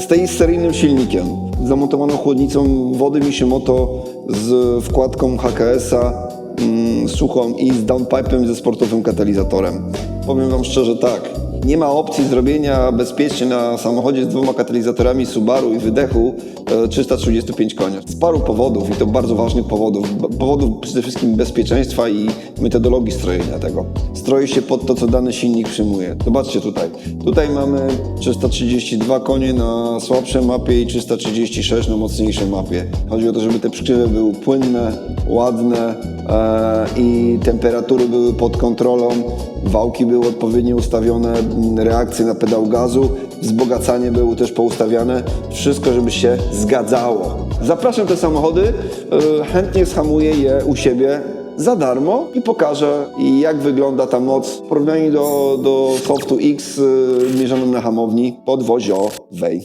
STI z seryjnym silnikiem, zamontowaną chłodnicą wody Mishimoto z wkładką HKS-a mm, suchą i z downpipem ze sportowym katalizatorem. Powiem Wam szczerze tak, nie ma opcji zrobienia bezpiecznie na samochodzie z dwoma katalizatorami Subaru i wydechu e, 335 koni. Z paru powodów i to bardzo ważnych powodów. Powodów przede wszystkim bezpieczeństwa i metodologii strojenia tego. Stroi się pod to, co dany silnik przyjmuje. Zobaczcie tutaj. Tutaj mamy 332 konie na słabszej mapie i 336 na mocniejszej mapie. Chodzi o to, żeby te przykrzywy były płynne, ładne e, i temperatury były pod kontrolą, wałki były odpowiednio ustawione, reakcje na pedał gazu, wzbogacanie było też poustawiane. Wszystko, żeby się zgadzało. Zapraszam te samochody, e, chętnie schamuję je u siebie za darmo i pokażę, jak wygląda ta moc w porównaniu do, do Softu X y, mierzonym na hamowni podwoziowej.